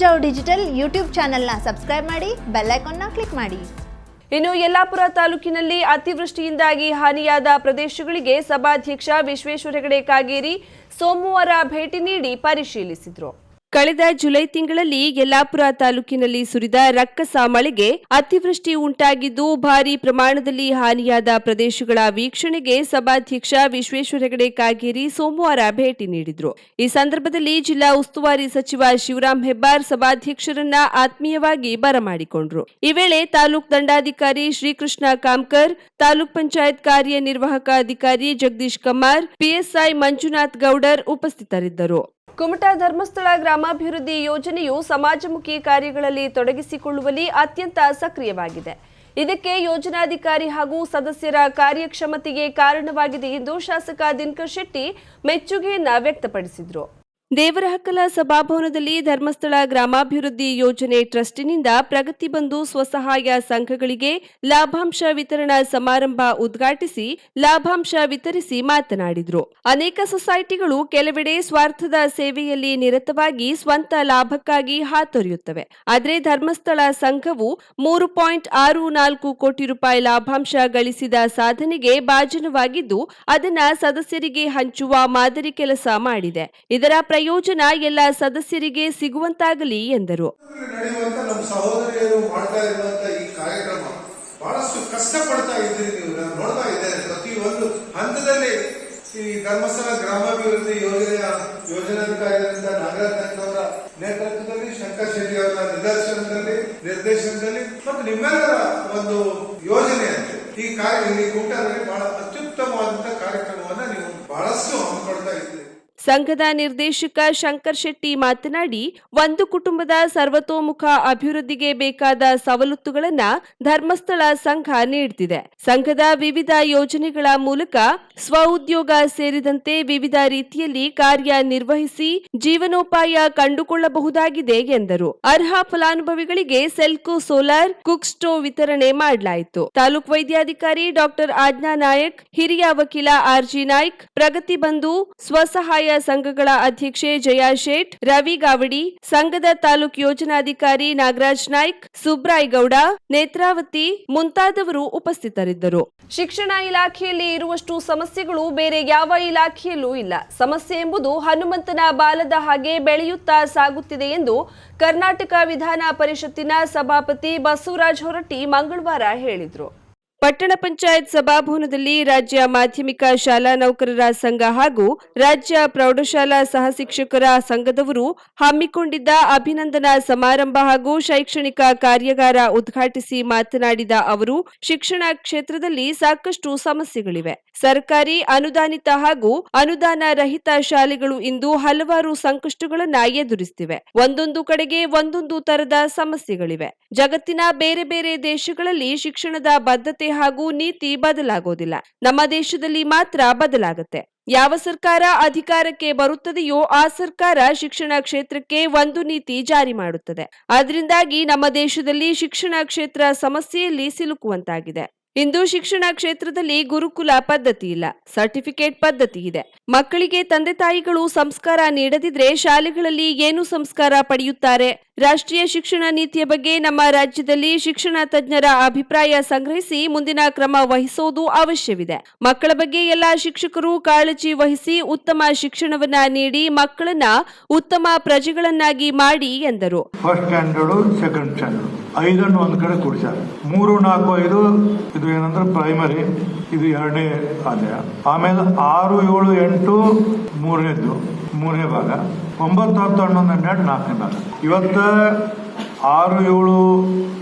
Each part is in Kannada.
ಮುಂಜಾವು ಡಿಜಿಟಲ್ ಯೂಟ್ಯೂಬ್ ಚಾನೆಲ್ನ ಸಬ್ಸ್ಕ್ರೈಬ್ ಮಾಡಿ ಬೆಲ್ಲೈಕಾನ್ನ ಕ್ಲಿಕ್ ಮಾಡಿ. ಇನ್ನು ಯಲ್ಲಾಪುರ ತಾಲೂಕಿನಲ್ಲಿ ಅತಿವೃಷ್ಟಿಯಿಂದಾಗಿ ಹಾನಿಯಾದ ಪ್ರದೇಶಗಳಿಗೆ ಸಭಾಧ್ಯಕ್ಷ ವಿಶ್ವೇಶ್ವರ ಹೆಗಡೆ ಕಾಗೇರಿ ಸೋಮವಾರ ಭೇಟಿ ನೀಡಿ ಪರಿಶೀಲಿಸಿದರು. ಕಳೆದ ಜುಲೈ ತಿಂಗಳಲ್ಲಿ ಯಲ್ಲಾಪುರ ತಾಲೂಕಿನಲ್ಲಿ ಸುರಿದ ರಕ್ಕಸ ಮಳೆಗೆ ಅತಿವೃಷ್ಟಿ ಉಂಟಾಗಿದ್ದು ಭಾರೀ ಪ್ರಮಾಣದಲ್ಲಿ ಹಾನಿಯಾದ ಪ್ರದೇಶಗಳ ವೀಕ್ಷಣೆಗೆ ಸಭಾಧ್ಯಕ್ಷ ವಿಶ್ವೇಶ್ವರ ಹೆಗಡೆ ಕಾಗೇರಿ ಸೋಮವಾರ ಭೇಟಿ ನೀಡಿದರು. ಈ ಸಂದರ್ಭದಲ್ಲಿ ಜಿಲ್ಲಾ ಉಸ್ತುವಾರಿ ಸಚಿವ ಶಿವರಾಂ ಹೆಬ್ಬಾರ್ ಸಭಾಧ್ಯಕ್ಷರನ್ನ ಆತ್ಮೀಯವಾಗಿ ಬರಮಾಡಿಕೊಂಡ್ರು. ಈ ವೇಳೆ ತಾಲೂಕ್ ದಂಡಾಧಿಕಾರಿ ಶ್ರೀಕೃಷ್ಣ ಕಾಮ್ಕರ್, ತಾಲೂಕ್ ಪಂಚಾಯತ್ ಕಾರ್ಯನಿರ್ವಾಹಕ ಅಧಿಕಾರಿ ಜಗದೀಶ್ ಕಮಾರ್ ಪಿಎಸ್ಐ ಮಂಜುನಾಥ್ ಗೌಡರ್ ಉಪಸ್ಥಿತರಿದ್ದರು. ಕುಮಟಾ ಧರ್ಮಸ್ಥಳ ಗ್ರಾಮಾಭಿವೃದ್ಧಿ ಯೋಜನೆಯು ಸಮಾಜಮುಖಿ ಕಾರ್ಯಗಳಲ್ಲಿ ತೊಡಗಿಸಿಕೊಳ್ಳುವಲ್ಲಿ ಅತ್ಯಂತ ಸಕ್ರಿಯವಾಗಿದೆ. ಇದಕ್ಕೆ ಯೋಜನಾಧಿಕಾರಿ ಹಾಗೂ ಸದಸ್ಯರ ಕಾರ್ಯಕ್ಷಮತೆಗೆ ಕಾರಣವಾಗಿದೆ ಎಂದು ಶಾಸಕ ದಿನಕರ್ ಶೆಟ್ಟಿ ಮೆಚ್ಚುಗೆಯನ್ನ ವ್ಯಕ್ತಪಡಿಸಿದರು. ದೇವರಹಕ್ಕಲ ಸಭಾಭವನದಲ್ಲಿ ಧರ್ಮಸ್ಥಳ ಗ್ರಾಮಾಭಿವೃದ್ಧಿ ಯೋಜನೆ ಟ್ರಸ್ಟಿನಿಂದ ಪ್ರಗತಿ ಬಂಧು ಸ್ವಸಹಾಯ ಸಂಘಗಳಿಗೆ ಲಾಭಾಂಶ ವಿತರಣಾ ಸಮಾರಂಭ ಉದ್ಘಾಟಿಸಿ ಲಾಭಾಂಶ ವಿತರಿಸಿ ಮಾತನಾಡಿದರು. ಅನೇಕ ಸೊಸೈಟಿಗಳು ಕೆಲವೆಡೆ ಸ್ವಾರ್ಥದ ಸೇವೆಯಲ್ಲಿ ನಿರತವಾಗಿ ಸ್ವಂತ ಲಾಭಕ್ಕಾಗಿ ಹಾತೊರೆಯುತ್ತವೆ. ಆದರೆ ಧರ್ಮಸ್ಥಳ ಸಂಘವು ಮೂರು ಪಾಯಿಂಟ್ ಆರು ನಾಲ್ಕು ಕೋಟಿ ರೂಪಾಯಿ ಲಾಭಾಂಶ ಗಳಿಸಿದ ಸಾಧನೆಗೆ ಭಾಜನವಾಗಿದ್ದು, ಅದನ್ನ ಸದಸ್ಯರಿಗೆ ಹಂಚುವ ಮಾದರಿ ಕೆಲಸ ಮಾಡಿದೆ. ಇದರ ಪ್ರಯೋಜನ ಎಲ್ಲ ಸದಸ್ಯರಿಗೆ ಸಿಗುವಂತಾಗಲಿ ಎಂದರು. ಬಹಳಷ್ಟು ಕಷ್ಟಪಡ್ತಾ ಇದ್ದೀರಿ ನೀವು. ನಾನು ನೋಡ್ತಾ ಇದ್ದೇನೆ ಪ್ರತಿ ಹಂತದಲ್ಲಿ ಈ ಧರ್ಮಸ್ಥಳ ಗ್ರಾಮಾಭಿವೃದ್ಧಿ ಯೋಜನೆಯ ಯೋಜನಾಧಿಕಾರಿಯಾದಂತ ನಾಗರಾಜ್ ಅವರ ನೇತೃತ್ವದಲ್ಲಿ ಶಂಕರ್ ಶೆಟ್ಟಿ ಅವರ ನಿದರ್ಶನದಲ್ಲಿ, ನಿರ್ದೇಶನದಲ್ಲಿ ಮತ್ತು ನಿಮ್ಮೆಲ್ಲರ ಒಂದು ಯೋಜನೆಯಂತೆ. ಈ ಕಾರ್ಯ, ಈ ಕೂಟದಲ್ಲಿ ಬಹಳ ಅತ್ಯುತ್ತಮವಾದಂತಹ ಕಾರ್ಯಕ್ರಮವನ್ನ ನೀವು ಬಹಳಷ್ಟು ಸಂಘದ ನಿರ್ದೇಶಕ ಶಂಕರ್ ಶೆಟ್ಟಿ ಮಾತನಾಡಿ, ಒಂದು ಕುಟುಂಬದ ಸರ್ವತೋಮುಖ ಅಭಿವೃದ್ಧಿಗೆ ಬೇಕಾದ ಸವಲತ್ತುಗಳನ್ನ ಧರ್ಮಸ್ಥಳ ಸಂಘ ನೀಡುತ್ತಿದೆ ಸಂಘದ ವಿವಿಧ ಯೋಜನೆಗಳ ಮೂಲಕ ಸ್ವಉದ್ಯೋಗ ಸೇರಿದಂತೆ ವಿವಿಧ ರೀತಿಯಲ್ಲಿ ಕಾರ್ಯನಿರ್ವಹಿಸಿ ಜೀವನೋಪಾಯ ಕಂಡುಕೊಳ್ಳಬಹುದಾಗಿದೆ ಎಂದರು. ಅರ್ಹ ಫಲಾನುಭವಿಗಳಿಗೆ ಸೆಲ್ಕೋ ಸೋಲಾರ್, ಕುಕ್ ಸ್ಟೋವ್ ವಿತರಣೆ ಮಾಡಲಾಯಿತು. ತಾಲೂಕು ವೈದ್ಯಾಧಿಕಾರಿ ಡಾಕ್ಟರ್ ಆಜ್ಞಾ ನಾಯಕ್, ಹಿರಿಯ ವಕೀಲ ಆರ್ಜಿ ನಾಯ್ಕ್, ಪ್ರಗತಿ ಬಂಧು, ಸ್ವಸಹಾಯ ಸಂಘಗಳ ಅಧ್ಯಕ್ಷೆ ಜಯಾ ಶೇಟ್, ರವಿ ಗಾವಡಿ, ಸಂಘದ ತಾಲೂಕು ಯೋಜನಾಧಿಕಾರಿ ನಾಗರಾಜ್ ನಾಯ್ಕ್, ಸುಬ್ರಾಯ್ ಗೌಡ, ನೇತ್ರಾವತಿ ಮುಂತಾದವರು ಉಪಸ್ಥಿತರಿದ್ದರು. ಶಿಕ್ಷಣ ಇಲಾಖೆಯಲ್ಲಿ ಇರುವಷ್ಟು ಸಮಸ್ಯೆಗಳು ಬೇರೆ ಯಾವ ಇಲಾಖೆಯಲ್ಲೂ ಇಲ್ಲ. ಸಮಸ್ಯೆ ಎಂಬುದು ಹನುಮಂತನ ಬಾಲದ ಹಾಗೆ ಬೆಳೆಯುತ್ತಾ ಸಾಗುತ್ತಿದೆ ಎಂದು ಕರ್ನಾಟಕ ವಿಧಾನ ಪರಿಷತ್ತಿನ ಸಭಾಪತಿ ಬಸವರಾಜ್ ಹೊರಟ್ಟಿ ಮಂಗಳವಾರ ಹೇಳಿದರು. ಪಟ್ಟಣ ಪಂಚಾಯತ್ ಸಭಾಭವನದಲ್ಲಿ ರಾಜ್ಯ ಮಾಧ್ಯಮಿಕ ಶಾಲಾ ನೌಕರರ ಸಂಘ ಹಾಗೂ ರಾಜ್ಯ ಪ್ರೌಢಶಾಲಾ ಸಹ ಶಿಕ್ಷಕರ ಸಂಘದವರು ಹಮ್ಮಿಕೊಂಡಿದ್ದ ಅಭಿನಂದನಾ ಸಮಾರಂಭ ಹಾಗೂ ಶೈಕ್ಷಣಿಕ ಕಾರ್ಯಾಗಾರ ಉದ್ಘಾಟಿಸಿ ಮಾತನಾಡಿದ ಅವರು, ಶಿಕ್ಷಣ ಕ್ಷೇತ್ರದಲ್ಲಿ ಸಾಕಷ್ಟು ಸಮಸ್ಯೆಗಳಿವೆ. ಸರ್ಕಾರಿ ಅನುದಾನಿತ ಹಾಗೂ ಅನುದಾನ ರಹಿತ ಶಾಲೆಗಳು ಇಂದು ಹಲವಾರು ಸಂಕಷ್ಟಗಳನ್ನು ಎದುರಿಸುತ್ತಿವೆ ಒಂದೊಂದು ಕಡೆಗೆ ಒಂದೊಂದು ತರದ ಸಮಸ್ಯೆಗಳಿವೆ. ಜಗತ್ತಿನ ಬೇರೆ ಬೇರೆ ದೇಶಗಳಲ್ಲಿ ಶಿಕ್ಷಣದ ಬದ್ಧತೆ ಹಾಗೂ ನೀತಿ ಬದಲಾಗೋದಿಲ್ಲ. ನಮ್ಮ ದೇಶದಲ್ಲಿ ಮಾತ್ರ ಬದಲಾಗುತ್ತೆ. ಯಾವ ಸರ್ಕಾರ ಅಧಿಕಾರಕ್ಕೆ ಬರುತ್ತದೆಯೋ ಆ ಸರ್ಕಾರ ಶಿಕ್ಷಣ ಕ್ಷೇತ್ರಕ್ಕೆ ಒಂದು ನೀತಿ ಜಾರಿ ಮಾಡುತ್ತದೆ. ಅದರಿಂದಾಗಿ ನಮ್ಮ ದೇಶದಲ್ಲಿ ಶಿಕ್ಷಣ ಕ್ಷೇತ್ರ ಸಮಸ್ಯೆಯಲ್ಲಿ ಸಿಲುಕುವಂತಾಗಿದೆ. ಇಂದು ಶಿಕ್ಷಣ ಕ್ಷೇತ್ರದಲ್ಲಿ ಗುರುಕುಲ ಪದ್ಧತಿ ಇಲ್ಲ, ಸರ್ಟಿಫಿಕೇಟ್ ಪದ್ಧತಿ ಇದೆ. ಮಕ್ಕಳಿಗೆ ತಂದೆ ತಾಯಿಗಳು ಸಂಸ್ಕಾರ ನೀಡದಿದ್ರೆ ಶಾಲೆಗಳಲ್ಲಿ ಏನು ಸಂಸ್ಕಾರ ಪಡೆಯುತ್ತಾರೆ? ರಾಷ್ಟ್ರೀಯ ಶಿಕ್ಷಣ ನೀತಿಯ ಬಗ್ಗೆ ನಮ್ಮ ರಾಜ್ಯದಲ್ಲಿ ಶಿಕ್ಷಣ ತಜ್ಞರ ಅಭಿಪ್ರಾಯ ಸಂಗ್ರಹಿಸಿ ಮುಂದಿನ ಕ್ರಮ ವಹಿಸೋದು ಅವಶ್ಯವಿದೆ. ಮಕ್ಕಳ ಬಗ್ಗೆ ಎಲ್ಲ ಶಿಕ್ಷಕರು ಕಾಳಜಿ ವಹಿಸಿ ಉತ್ತಮ ಶಿಕ್ಷಣವನ್ನ ನೀಡಿ ಮಕ್ಕಳನ್ನ ಉತ್ತಮ ಪ್ರಜೆಗಳನ್ನಾಗಿ ಮಾಡಿ ಎಂದರು. ಐದನ್ನು ಒಂದು ಕಡೆ ಕೂಡಿಸ್ಯಾರ ಮೂರು, ನಾಲ್ಕು, ಐದು, ಇದು ಏನಂದ್ರೆ ಪ್ರೈಮರಿ ಇದು ಎರಡನೇ ಆದಾಯ ಆಮೇಲೆ ಆರು, ಏಳು, ಎಂಟು ಮೂರನೇದು ಮೂರನೇ ಭಾಗ. ಒಂಬತ್ತು, ಹತ್ತು, ಹನ್ನೊಂದು, ಹನ್ನೆರಡು, ನಾಲ್ಕನೇ ಭಾಗ. ಇವತ್ತ ಆರು, ಏಳು,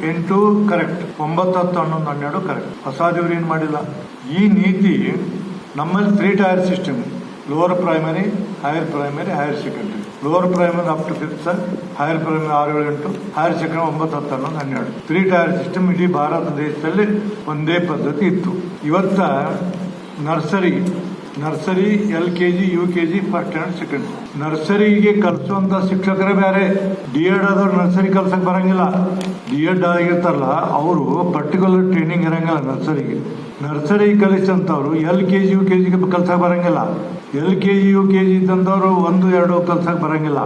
ಎಂಟು ಕರೆಕ್ಟ್ ಒಂಬತ್ತು, ಹತ್ತು, ಹನ್ನೊಂದು, ಹನ್ನೆರಡು ಕರೆಕ್ಟ್ ಹೊಸದಿವ್ರು ಏನು ಮಾಡಿಲ್ಲ? ಈ ನೀತಿ ನಮ್ಮಲ್ಲಿ three tier system lower primary higher primary higher secondary lower primary up to fifth higher primary ಆರು ಏಳು ಎಂಟು ಹೈಯರ್ ಸೆಕೆಂಡರಿ ಒಂಬತ್ತು ಹತ್ತು ಹನ್ನೊಂದು ಹನ್ನೆರಡು. ತ್ರೀ ಟೈರ್ ಸಿಸ್ಟಮ್ ಇಡೀ ಭಾರತ ದೇಶದಲ್ಲಿ ಒಂದೇ ಪದ್ಧತಿ ಇತ್ತು. ಇವತ್ತ nursery nursery, L K G U K G first standard second ನರ್ಸರಿಗೆ ಕಲಿಸುವಂತ ಶಿಕ್ಷಕರೇ ಬೇರೆ ಡಿ ಎಡ್ ಆದವ್ರು ನರ್ಸರಿ ಕಲ್ಸಕ್ ಬರಂಗಿಲ್ಲ. ಡಿ ಎಡ್ ಆಗಿರ್ತಾರಲ್ಲ, ಅವರು ಪರ್ಟಿಕ್ಯುಲರ್ ಟ್ರೈನಿಂಗ್ ಇರಂಗಿಲ್ಲ ನರ್ಸರಿಗೆ. Nursery ಕಲಿಸಂತವ್ರು L K G U K ಜಿಗೆ ಕಲ್ಸಕ್ ಬರಂಗಿಲ್ಲ. L K G U K G ಇದ್ದಂಥವ್ರು ಒಂದು, ಎರಡು ಕಲ್ಸಕ್ ಬರಂಗಿಲ್ಲ.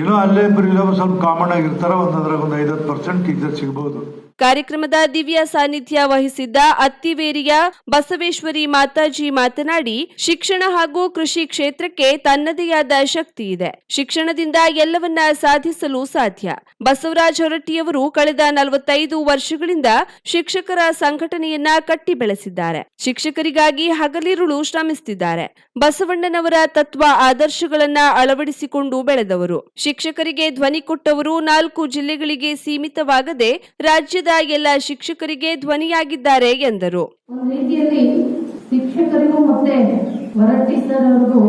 ಏನೋ ಅಲ್ಲೇ ಬರೀಲ್ಲ ಸ್ವಲ್ಪ ಕಾಮನ್ ಆಗಿರ್ತಾರ, ಒಂದದ್ರಾಗ ಒಂದು ಐವತ್ತು ಪರ್ಸೆಂಟ್ ಟೀಚರ್ ಸಿಗ್ಬೋದು. ಕಾರ್ಯಕ್ರಮದ ದಿವ್ಯ ಸಾನ್ನಿಧ್ಯ ವಹಿಸಿದ್ದ ಅತ್ತಿವೇರಿಯ ಬಸವೇಶ್ವರಿ ಮಾತಾಜಿ ಮಾತನಾಡಿ, ಶಿಕ್ಷಣ ಹಾಗೂ ಕೃಷಿ ಕ್ಷೇತ್ರಕ್ಕೆ ತನ್ನದೇ ಆದ ಶಕ್ತಿ ಇದೆ. ಶಿಕ್ಷಣದಿಂದ ಎಲ್ಲವನ್ನ ಸಾಧಿಸಲು ಸಾಧ್ಯ. ಬಸವರಾಜ ಹೊರಟ್ಟಿಯವರು ಕಳೆದ ನಲವತ್ತೈದು ವರ್ಷಗಳಿಂದ ಶಿಕ್ಷಕರ ಸಂಘಟನೆಯನ್ನ ಕಟ್ಟಿ ಬೆಳೆಸಿದ್ದಾರೆ. ಶಿಕ್ಷಕರಿಗಾಗಿ ಹಗಲಿರುಳು ಶ್ರಮಿಸುತ್ತಿದ್ದಾರೆ ಬಸವಣ್ಣನವರ ತತ್ವ ಆದರ್ಶಗಳನ್ನ ಅಳವಡಿಸಿಕೊಂಡು ಬೆಳೆದವರು. ಶಿಕ್ಷಕರಿಗೆ ಧ್ವನಿ ಕೊಟ್ಟವರು ನಾಲ್ಕು ಜಿಲ್ಲೆಗಳಿಗೆ ಸೀಮಿತವಾಗದೆ ರಾಜ್ಯದ ಎಲ್ಲ ಶಿಕ್ಷಕರಿಗೆ ಧ್ವನಿಯಾಗಿದ್ದಾರೆ ಎಂದರು. ಶಿಕ್ಷಕರಿಗೂ ಮತ್ತೆ ಹೊರಟ್ಟಿ ಸರ್ ಅವರಿಗೂ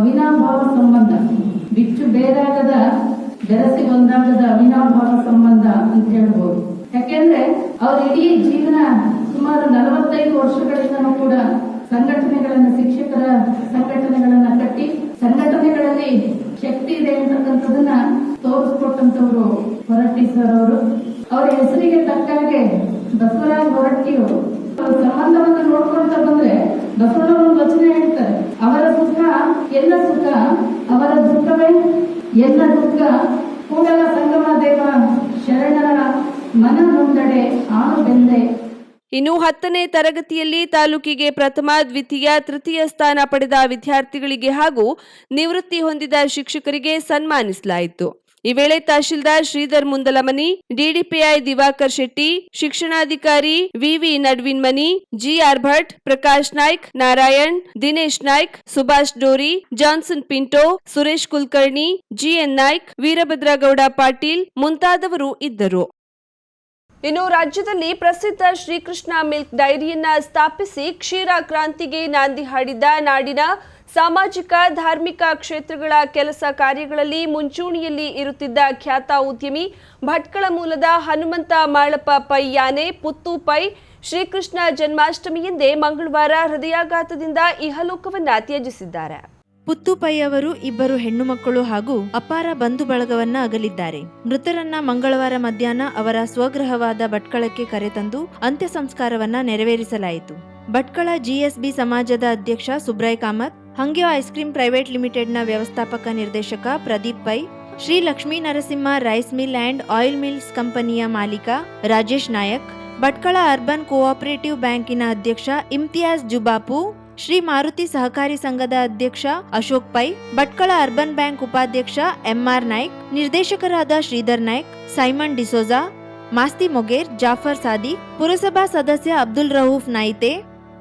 ಅವಿನಾಭಾವ ಸಂಬಂಧ, ಬಿಚ್ಚು ಬೇರಾಗದ ಬೆರಸಿ ಒಂದಾಗದ ಅವಿನಾಭಾವ ಸಂಬಂಧ ಅಂತ ಹೇಳ್ಬೋದು. ಯಾಕೆಂದ್ರೆ ಅವ್ರ ಇಡೀ ಜೀವನ ಸುಮಾರು ನಲವತ್ತೈದು ವರ್ಷಗಳಿಂದನೂ ಕೂಡ ಸಂಘಟನೆಗಳನ್ನ, ಶಿಕ್ಷಕರ ಸಂಘಟನೆಗಳನ್ನ ಕಟ್ಟಿ, ಸಂಘಟನೆಗಳಲ್ಲಿ ಶಕ್ತಿ ಇದೆ ಅಂತಕ್ಕಂಥದನ್ನ ತೋರಿಸ್ಕೊಟ್ಟಂತವ್ರು ಹೊರಟ್ಟಿ ಸರ್ ಅವರು. ಅವರ ಹೆಸರಿಗೆ ತಕ್ಕ ಹಾಗೆ ಬಸವರಾಜ ಹೊರಟ್ಟಿಯವರು ಸಂಬಂಧವನ್ನು ನೋಡ್ಕೊಳ್ತಾ ಬಂದ್ರೆ ದಸರಾ ಒಂದು ವಚನ ಹೇಳ್ತಾರೆ, ಅವರ ಸುಖ, ಎಲ್ಲ ಸುಖ, ಅವರ ದುಃಖವೇ? ಎಲ್ಲ ದುಃಖ, ಕೂಡಲ ಸಂಗಮ ದೇವ, ಶರಣರ ಮನ ಮುಂದಡೆ ಆನು ಬೆಂದೆ ಇನ್ನು ಹತ್ತನೇ ತರಗತಿಯಲ್ಲಿ ತಾಲೂಕಿಗೆ ಪ್ರಥಮ, ದ್ವಿತೀಯ, ತೃತೀಯ ಸ್ಥಾನ ಪಡೆದ ವಿದ್ಯಾರ್ಥಿಗಳಿಗೆ ಹಾಗೂ ನಿವೃತ್ತಿ ಹೊಂದಿದ ಶಿಕ್ಷಕರಿಗೆ ಸನ್ಮಾನಿಸಲಾಯಿತು. ಈ ವೇಳೆ ತಹಶೀಲ್ದಾರ್ ಶ್ರೀಧರ್ ಮುಂದಲಮನಿ, ಡಿಡಿಪಿಐ ದಿವಾಕರ್ ಶೆಟ್ಟಿ, ಶಿಕ್ಷಣಾಧಿಕಾರಿ V V Nadvinmani G R Bhat, Prakash Naik, Narayan, Dinesh Naik, Subhash Dori, Johnson Pinto, Suresh Kulkarni, G N Naik Veerabhadragowda Patil ಮುಂತಾದವರು ಇದ್ದರು. ಇನ್ನು ರಾಜ್ಯದಲ್ಲಿ ಪ್ರಸಿದ್ಧ ಶ್ರೀಕೃಷ್ಣ ಮಿಲ್ಕ್ ಡೈರಿಯನ್ನ ಸ್ಥಾಪಿಸಿ ಕ್ಷೀರ ಕ್ರಾಂತಿಗೆ ನಾಂದಿ ಹಾಡಿದ್ದ ನಾಡಿನ ಸಾಮಾಜಿಕ, ಧಾರ್ಮಿಕ ಕ್ಷೇತ್ರಗಳ ಕೆಲಸ ಕಾರ್ಯಗಳಲ್ಲಿ ಮುಂಚೂಣಿಯಲ್ಲಿ ಇರುತ್ತಿದ್ದ ಖ್ಯಾತ ಉದ್ಯಮಿ ಭಟ್ಕಳ ಮೂಲದ ಹನುಮಂತ ಮಾಳಪ್ಪ ಪೈ ಯಾನೆ ಪುತ್ತು ಪೈ ಶ್ರೀಕೃಷ್ಣ ಜನ್ಮಾಷ್ಟಮಿಯಂದೇ ಮಂಗಳವಾರ ಹೃದಯಾಘಾತದಿಂದ ಇಹಲೋಕವನ್ನ ತ್ಯಜಿಸಿದ್ದಾರೆ. ಪುತ್ತುಪೈ ಅವರು ಇಬ್ಬರು ಹೆಣ್ಣು ಮಕ್ಕಳು ಹಾಗೂ ಅಪಾರ ಬಂಧು ಬಳಗವನ್ನ ಅಗಲಿದ್ದಾರೆ. ಮೃತರನ್ನ ಮಂಗಳವಾರ ಮಧ್ಯಾಹ್ನ ಅವರ ಸ್ವಗೃಹವಾದ ಭಟ್ಕಳಕ್ಕೆ ಕರೆತಂದು ಅಂತ್ಯ ಸಂಸ್ಕಾರವನ್ನ ನೆರವೇರಿಸಲಾಯಿತು. ಭಟ್ಕಳ ಜಿಎಸ್ಬಿ ಸಮಾಜದ ಅಧ್ಯಕ್ಷ Subray Kamath Hangyo ice cream private ಲಿಮಿಟೆಡ್ನ ವ್ಯವಸ್ಥಾಪಕ ನಿರ್ದೇಶಕ Pradeep Pai, Shri Lakshmi Narasimha rice mill and oil mills ಕಂಪನಿಯ ಮಾಲೀಕ ರಾಜೇಶ್ ನಾಯಕ್, ಭಟ್ಕಳ ಅರ್ಬನ್ ಕೋಆಪರೇಟಿವ್ ಬ್ಯಾಂಕಿನ ಅಧ್ಯಕ್ಷ ಇಮ್ತಿಯಾಜ್ ಜುಬಾಪು, ಶ್ರೀ ಮಾರುತಿ ಸಹಕಾರಿ ಸಂಘದ ಅಧ್ಯಕ್ಷ ಅಶೋಕ್ ಪೈ, ಭಟ್ಕಳ ಅರ್ಬನ್ ಬ್ಯಾಂಕ್ ಉಪಾಧ್ಯಕ್ಷ ಎಂಆರ್ ನಾಯ್ಕ್, ನಿರ್ದೇಶಕರಾದ ಶ್ರೀಧರ್ ನಾಯ್ಕ್, ಸೈಮನ್ ಡಿಸೋಜಾ, ಮಾಸ್ತಿ ಮೊಗೇರ್, ಜಾಫರ್ ಸಾದಿ, ಪುರಸಭಾ ಸದಸ್ಯ ಅಬ್ದುಲ್ ರಹೂಫ್ ನಾಯಿತೆ,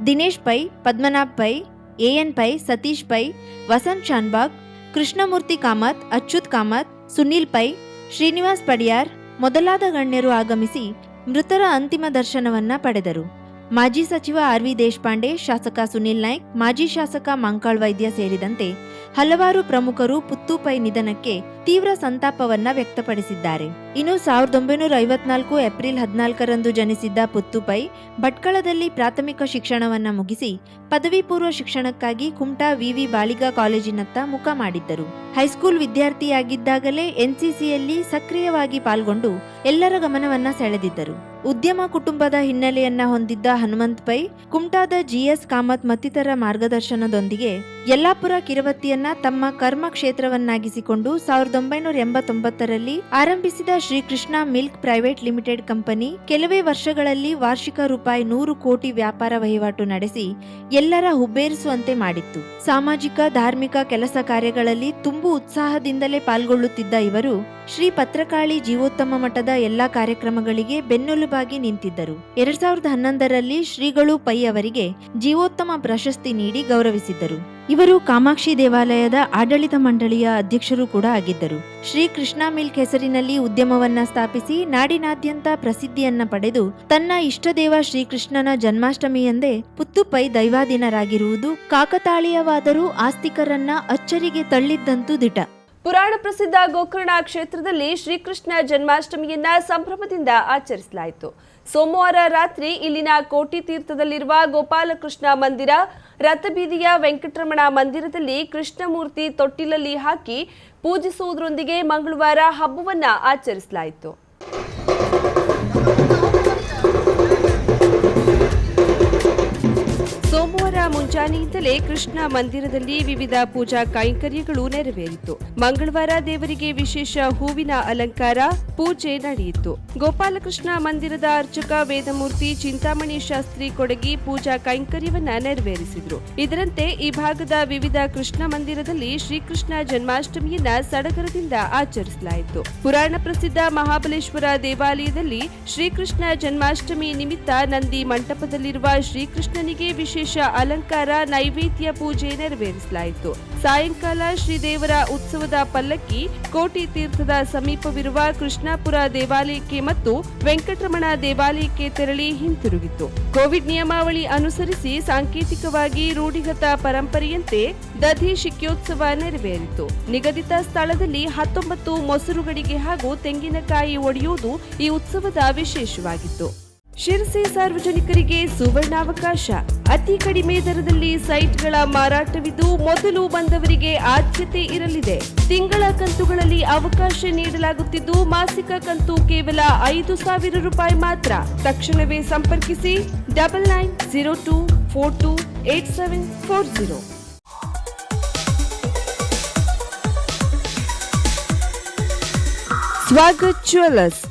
ದಿನೇಶ್ ಪೈ, ಪದ್ಮನಾಭ್ ಪೈ ಎಎನ್ ಪೈ, ಸತೀಶ್ ಪೈ, ವಸಂತ್ ಶಾನ್ಬಾಗ್, ಕೃಷ್ಣಮೂರ್ತಿ ಕಾಮತ್, ಅಚ್ಯುತ್ ಕಾಮತ್, ಸುನೀಲ್ ಪೈ, ಶ್ರೀನಿವಾಸ್ ಪಡಿಯಾರ್ ಮೊದಲಾದ ಗಣ್ಯರು ಆಗಮಿಸಿ ಮೃತರ ಅಂತಿಮ ದರ್ಶನವನ್ನ ಪಡೆದರು. ಮಾಜಿ ಸಚಿವ ಆರ್ ವಿ ದೇಶಪಾಂಡೆ, ಶಾಸಕ ಸುನಿಲ್ ನಾಯ್ಕ್, ಮಾಜಿ ಶಾಸಕ ಮಂಕಾಳ್ ವೈದ್ಯ ಸೇರಿದಂತೆ ಹಲವಾರು ಪ್ರಮುಖರು ಪುತ್ತೂಪೈ ನಿಧನಕ್ಕೆ ತೀವ್ರ ಸಂತಾಪವನ್ನ ವ್ಯಕ್ತಪಡಿಸಿದ್ದಾರೆ. ಇನ್ನು ಸಾವಿರದ ಒಂಬೈನೂರ ಐವತ್ನಾಲ್ಕು ಏಪ್ರಿಲ್ ಹದಿನಾಲ್ಕರಂದು ಜನಿಸಿದ್ದ ಪುತ್ತುಪೈ, ಭಟ್ಕಳದಲ್ಲಿ ಪ್ರಾಥಮಿಕ ಶಿಕ್ಷಣವನ್ನ ಮುಗಿಸಿ ಪದವಿ ಪೂರ್ವ ಶಿಕ್ಷಣಕ್ಕಾಗಿ ಕುಮಟಾ ವಿವಿ ಬಾಲಿಗಾ ಕಾಲೇಜಿನತ್ತ ಮುಖ ಮಾಡಿದ್ದರು. ಹೈಸ್ಕೂಲ್ ವಿದ್ಯಾರ್ಥಿಯಾಗಿದ್ದಾಗಲೇ ಎನ್ಸಿಸಿಯಲ್ಲಿ ಸಕ್ರಿಯವಾಗಿ ಪಾಲ್ಗೊಂಡು ಎಲ್ಲರ ಗಮನವನ್ನ ಸೆಳೆದಿದ್ದರು. ಉದ್ಯಮ ಕುಟುಂಬದ ಹಿನ್ನೆಲೆಯನ್ನ ಹೊಂದಿದ್ದ ಹನುಮಂತ್ ಪೈ, ಕುಮಟಾದ ಜಿಎಸ್ ಕಾಮತ್ ಮತ್ತಿತರ ಮಾರ್ಗದರ್ಶನದೊಂದಿಗೆ ಯಲ್ಲಾಪುರ ಕಿರವತ್ತಿಯನ್ನ ತಮ್ಮ ಕರ್ಮ ಕ್ಷೇತ್ರವನ್ನಾಗಿಸಿಕೊಂಡು ಸಾವಿರದ ಒಂಬೈನೂರ ಎಂಬತ್ತೊಂಬತ್ತರಲ್ಲಿ ಆರಂಭಿಸಿದ Shrikrishna milk private limited company ಕೆಲವೇ ವರ್ಷಗಳಲ್ಲಿ ವಾರ್ಷಿಕ ರೂಪಾಯಿ ನೂರು ಕೋಟಿ ವ್ಯಾಪಾರ ವಹಿವಾಟು ನಡೆಸಿ ಎಲ್ಲರ ಹುಬ್ಬೇರಿಸುವಂತೆ ಮಾಡಿತ್ತು. ಸಾಮಾಜಿಕ, ಧಾರ್ಮಿಕ ಕೆಲಸ ಕಾರ್ಯಗಳಲ್ಲಿ ತುಂಬು ಉತ್ಸಾಹದಿಂದಲೇ ಪಾಲ್ಗೊಳ್ಳುತ್ತಿದ್ದ ಇವರು ಶ್ರೀ ಪತ್ರಕಾಳಿ ಜೀವೋತ್ತಮ ಮಠದ ಎಲ್ಲಾ ಕಾರ್ಯಕ್ರಮಗಳಿಗೆ ಬೆನ್ನೆಲುಬಾಗಿ ನಿಂತಿದ್ದರು. ಎರಡ್ ಸಾವಿರದ ಹನ್ನೊಂದರಲ್ಲಿ ಶ್ರೀಗಳು ಪೈ ಅವರಿಗೆ ಜೀವೋತ್ತಮ ಪ್ರಶಸ್ತಿ ನೀಡಿ ಗೌರವಿಸಿದ್ದರು. ಇವರು ಕಾಮಾಕ್ಷಿ ದೇವಾಲಯದ ಆಡಳಿತ ಮಂಡಳಿಯ ಅಧ್ಯಕ್ಷರು ಕೂಡ ಆಗಿದ್ದರು. ಶ್ರೀ ಕೃಷ್ಣ ಮಿಲ್ಕ್ ಹೆಸರಿನಲ್ಲಿ ಉದ್ಯಮವನ್ನ ಸ್ಥಾಪಿಸಿ ನಾಡಿನಾದ್ಯಂತ ಪ್ರಸಿದ್ಧಿಯನ್ನ ಪಡೆದು ತನ್ನ ಇಷ್ಟದೇವ ಶ್ರೀಕೃಷ್ಣನ ಜನ್ಮಾಷ್ಟಮಿಯಂದೇ ಪುತ್ತುಪೈ ದೈವಾಧೀನರಾಗಿರುವುದು ಕಾಕತಾಳೀಯವಾದರೂ ಆಸ್ತಿಕರನ್ನ ಅಚ್ಚರಿಗೆ ತಳ್ಳಿದ್ದಂತೂ ದಿಟ. ಪುರಾಣ ಪ್ರಸಿದ್ಧ ಗೋಕರ್ಣ ಕ್ಷೇತ್ರದಲ್ಲಿ ಶ್ರೀಕೃಷ್ಣ ಜನ್ಮಾಷ್ಟಮಿಯನ್ನ ಸಂಭ್ರಮದಿಂದ ಆಚರಿಸಲಾಯಿತು. ಸೋಮವಾರ ರಾತ್ರಿ ಇಲ್ಲಿನ ಕೋಟಿ ತೀರ್ಥದಲ್ಲಿರುವ ಗೋಪಾಲಕೃಷ್ಣ ಮಂದಿರ, ರಥಬೀದಿಯ ವೆಂಕಟರಮಣ ಮಂದಿರದಲ್ಲಿ ಕೃಷ್ಣಮೂರ್ತಿ ತೊಟ್ಟಿಲಲ್ಲಿ ಹಾಕಿ ಪೂಜಿಸುವುದರೊಂದಿಗೆ ಮಂಗಳವಾರ ಹಬ್ಬವನ್ನ ಆಚರಿಸಲಾಯಿತು. ಸೋಮವಾರ ಮುಂಜಾನೆಯಿಂದಲೇ ಕೃಷ್ಣ ಮಂದಿರದಲ್ಲಿ ವಿವಿಧ ಪೂಜಾ ಕೈಂಕರ್ಯಗಳು ನೆರವೇರಿತು. ಮಂಗಳವಾರ ದೇವರಿಗೆ ವಿಶೇಷ ಹೂವಿನ ಅಲಂಕಾರ, ಪೂಜೆ ನಡೆಯಿತು. ಗೋಪಾಲಕೃಷ್ಣ ಮಂದಿರದ ಅರ್ಚಕ ವೇದಮೂರ್ತಿ ಚಿಂತಾಮಣಿ ಶಾಸ್ತ್ರಿ ಕೊಡಗಿ ಪೂಜಾ ಕೈಂಕರ್ಯವನ್ನ ನೆರವೇರಿಸಿದ್ರು. ಇದರಂತೆ ಈ ಭಾಗದ ವಿವಿಧ ಕೃಷ್ಣ ಮಂದಿರದಲ್ಲಿ ಶ್ರೀಕೃಷ್ಣ ಜನ್ಮಾಷ್ಟಮಿಯನ್ನ ಸಡಗರದಿಂದ ಆಚರಿಸಲಾಯಿತು. ಪುರಾಣ ಪ್ರಸಿದ್ಧ ಮಹಾಬಲೇಶ್ವರ ದೇವಾಲಯದಲ್ಲಿ ಶ್ರೀಕೃಷ್ಣ ಜನ್ಮಾಷ್ಟಮಿ ನಿಮಿತ್ತ ನಂದಿ ಮಂಟಪದಲ್ಲಿರುವ ಶ್ರೀಕೃಷ್ಣನಿಗೆ ವಿಶೇಷ ಅಲಂಕಾರ, ನೈವೇದ್ಯ ಪೂಜೆ ನೆರವೇರಿಸಲಾಯಿತು. ಸಾಯಂಕಾಲ ಶ್ರೀದೇವರ ಉತ್ಸವದ ಪಲ್ಲಕ್ಕಿ ಕೋಟಿ ತೀರ್ಥದ ಸಮೀಪವಿರುವ ಕೃಷ್ಣಾಪುರ ದೇವಾಲಯಕ್ಕೆ ಮತ್ತು ವೆಂಕಟರಮಣ ದೇವಾಲಯಕ್ಕೆ ತೆರಳಿ ಹಿಂತಿರುಗಿತು. ಕೋವಿಡ್ ನಿಯಮಾವಳಿ ಅನುಸರಿಸಿ ಸಾಂಕೇತಿಕವಾಗಿ ರೂಢಿಗತ ಪರಂಪರೆಯಂತೆ ದಧಿ ಶಿಕ್ಯೋತ್ಸವ ನೆರವೇರಿತು. ನಿಗದಿತ ಸ್ಥಳದಲ್ಲಿ ಹತ್ತೊಂಬತ್ತು ಮೊಸರುಗಳಿಗೆ ಹಾಗೂ ತೆಂಗಿನಕಾಯಿ ಒಡೆಯುವುದು ಈ ಉತ್ಸವದ ವಿಶೇಷವಾಗಿತ್ತು. ಶಿರಸಿ ಸಾರ್ವಜನಿಕರಿಗೆ ಸುವರ್ಣಾವಕಾಶ. ಅತಿ ಕಡಿಮೆ ದರದಲ್ಲಿ ಸೈಟ್ಗಳ ಮಾರಾಟವಿದ್ದು ಮೊದಲು ಬಂದವರಿಗೆ ಆದ್ಯತೆ ಇರಲಿದೆ. ತಿಂಗಳ ಕಂತುಗಳಲ್ಲಿ ಅವಕಾಶ ನೀಡಲಾಗುತ್ತಿದ್ದು ಮಾಸಿಕ ಕಂತು ಕೇವಲ ಐದು ಸಾವಿರ ರೂಪಾಯಿ ಮಾತ್ರ. ತಕ್ಷಣವೇ ಸಂಪರ್ಕಿಸಿ double nine zero two four two eight seven four zero. Swagat jewellers.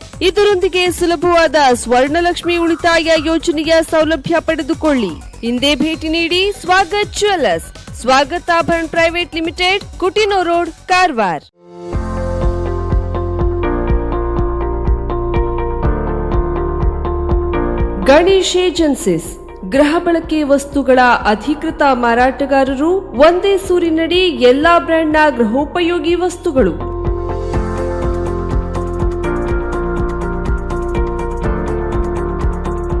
ಇದರೊಂದಿಗೆ ಸುಲಭವಾದ ಸ್ವರ್ಣಲಕ್ಷ್ಮಿ ಉಳಿತಾಯ ಯೋಜನೆಯ ಸೌಲಭ್ಯ ಪಡೆದುಕೊಳ್ಳಿ. ಹಿಂದೆ ಭೇಟಿ ನೀಡಿ ಸ್ವಾಗತ್ ಜ್ಯುವೆಲ್ಲರ್ಸ್. ಸ್ವಾಗತ್ ಆಭರಣ private limited, Coutinho road, Karwar. Ganesh agencies. ಗೃಹ ಬಳಕೆ ವಸ್ತುಗಳ ಅಧಿಕೃತ ಮಾರಾಟಗಾರರು ಒಂದೇ ಸೂರಿನಡಿ ಎಲ್ಲಾ ಬ್ರ್ಯಾಂಡ್ನ ಗೃಹೋಪಯೋಗಿ ವಸ್ತುಗಳು.